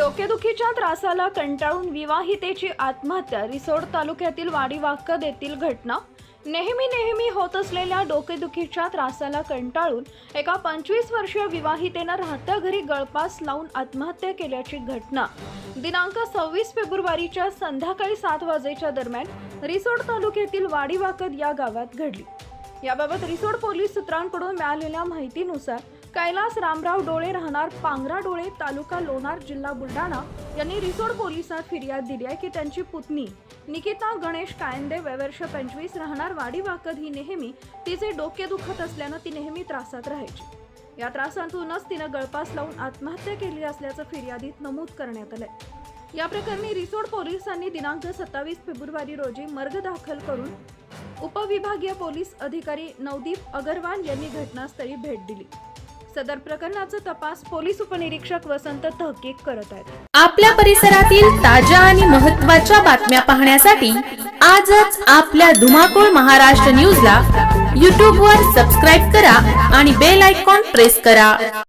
डोकेदुखीच्या त्रासाला कंटाळून विवाहितेची आत्महत्या रिसोड तालुक्यातील वाडीवाकद येथील घटना. नेहमी नेहमी होत असलेल्या डोकेदुखीच्या त्रासाला कंटाळून एका पंचवीस वर्षीय विवाहितेनं राहत्या घरी गळपास लावून आत्महत्या केल्याची घटना. दिनांक सव्वीस फेब्रुवारीच्या संध्याकाळी सात वाजेच्या दरम्यान रिसोड तालुक्यातील वाडीवाकद या गावात घडली. याबाबत रिसोड पोलीस सूत्रांकडून मिळालेल्या माहितीनुसार कैलास रामराव डोळे राहणार पांगरा डोळे तालुका लोणार जिल्हा बुलढाणा. यांनी रिसोड पोलिसात फिर्याद दिली आहे की त्यांची पुतणी निकिता गणेश कायंदे वयवर्ष पंचवीस राहणार वाडी वाकद ही नेहमी तिचे डोके दुखत असल्यानं ती नेहमी त्रासात राहायची. या त्रासातूनच तिनं गळपास लावून आत्महत्या केली असल्याचं फिर्यादीत नमूद करण्यात आलंय. या प्रकरणी रिसोड पोलिसांनी दिनांक सत्तावीस फेब्रुवारी रोजी मर्ग दाखल करून उपविभागीय पोलीस अधिकारी नवदीप अगरवाल यांनी घटनास्थळी भेट दिली. सदर प्रकरणाचा तपास पोलीस उपनिरीक्षक वसंत तहकीक करत आहेत. आपल्या परिसरातील ताज्या आणि महत्त्वाच्या बातम्या पाहण्यासाठी आजच आपल्या धुमाकूळ महाराष्ट्र न्यूजला यूट्यूबवर सबस्क्राईब करा आणि बेल आयकॉन प्रेस करा.